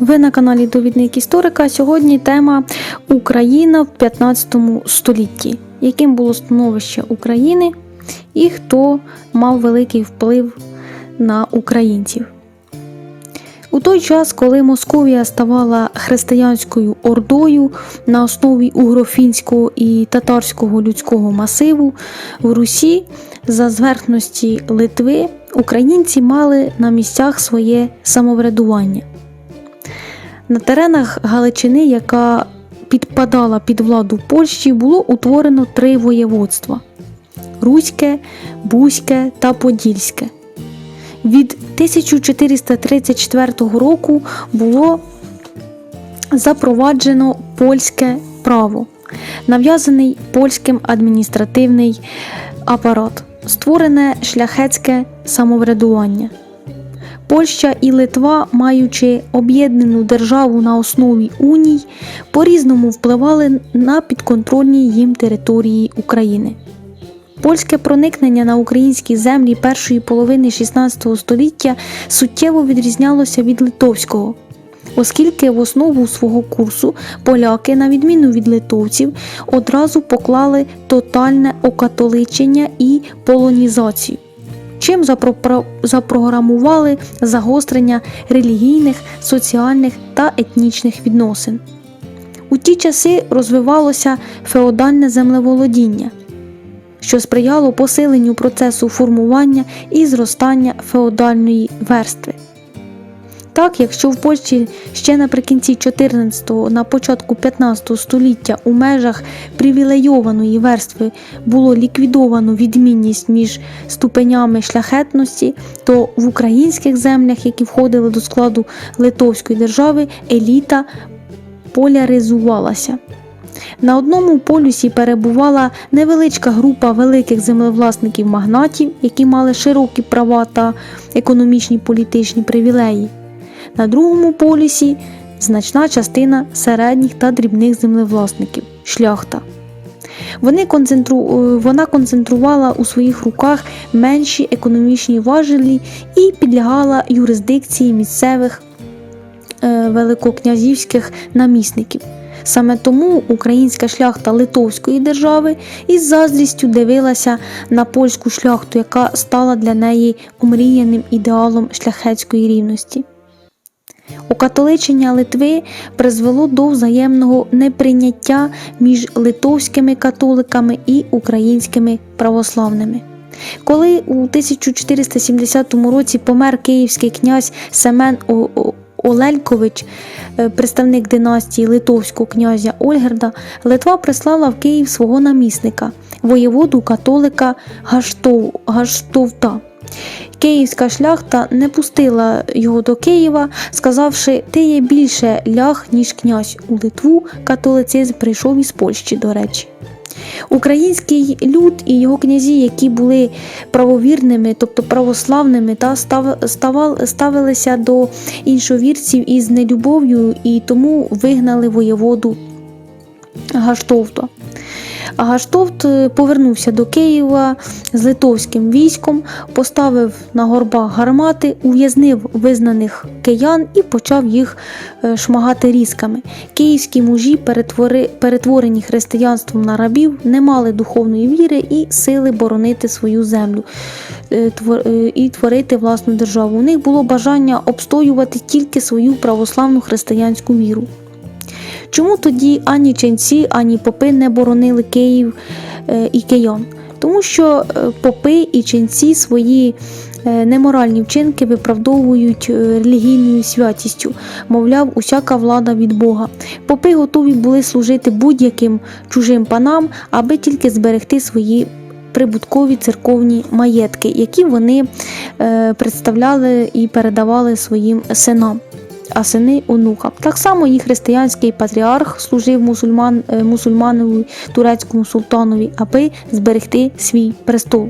Ви на каналі Довідник Історика. Сьогодні тема Україна в 15 столітті. Яким було становище України і хто мав великий вплив на українців? У той час, коли Московія ставала християнською ордою на основі угрофінського і татарського людського масиву, в Русі за зверхності Литви українці мали на місцях своє самоврядування. На теренах Галичини, яка підпадала під владу Польщі, було утворено три воєводства: Руське, Бузьке та Подільське. Від 1434 року було запроваджено польське право, нав'язаний польським адміністративний апарат, створене шляхетське самоврядування. Польща і Литва, маючи об'єднану державу на основі уній, по-різному впливали на підконтрольні їм території України. Польське проникнення на українські землі першої половини XVI століття суттєво відрізнялося від литовського, оскільки в основу свого курсу поляки, на відміну від литовців, одразу поклали тотальне окатоличення і полонізацію чим запро- запрограмували загострення релігійних, соціальних та етнічних відносин. У ті часи розвивалося феодальне землеволодіння, що сприяло посиленню процесу формування і зростання феодальної верстви. Так, якщо в Польщі ще наприкінці 14-го, на початку 15 століття у межах привілейованої верстви було ліквідовано відмінність між ступенями шляхетності, то в українських землях, які входили до складу Литовської держави, еліта поляризувалася. На одному полюсі перебувала невеличка група великих землевласників магнатів, які мали широкі права та економічні політичні привілеї. На другому полюсі значна частина середніх та дрібних землевласників шляхта. Вони концентру... е, Вона концентрувала у своїх руках менші економічні важелі і підлягала юрисдикції місцевих е, великокнязівських намісників. Саме тому українська шляхта Литовської держави із заздрістю дивилася на польську шляхту, яка стала для неї омріяним ідеалом шляхетської рівності. Окатоличення Литви призвело до взаємного неприйняття між литовськими католиками і українськими православними. Коли у 1470 році помер київський князь Семен Олелькович, е, представник династії литовського князя Ольгерда, Литва прислала в Київ свого намісника, воєводу католика Гаштов, Гаштовта. Київська шляхта не пустила його до Києва, сказавши, ти є більше ляг, ніж князь у Литву. Католицизм прийшов із Польщі, до речі. Український люд і його князі, які були правовірними, тобто православними, та став, ставал, ставилися до іншовірців із нелюбов'ю і тому вигнали воєводу Гаштовта. А Гаштовт е, повернувся до Києва з литовським військом, поставив на горбах гармати, ув'язнив визнаних киян і почав їх е, шмагати різками. Київські мужі, перетворені християнством на рабів, не мали духовної віри і сили боронити свою землю е, і творити власну державу. У них було бажання обстоювати тільки свою православну християнську віру. Чому тоді ані ченці, ані попи не боронили Київ е, і киян? Тому що е, попи і ченці свої е, неморальні вчинки виправдовують релігійною святістю, мовляв, усяка влада від Бога. Попи готові були служити будь-яким чужим панам, аби тільки зберегти свої прибуткові церковні маєтки, які вони представляли і передавали своїм синам а сини онукам. Так само і християнський патріарх служив мусульман, е, мусульманові турецькому султанові, аби зберегти свій престол.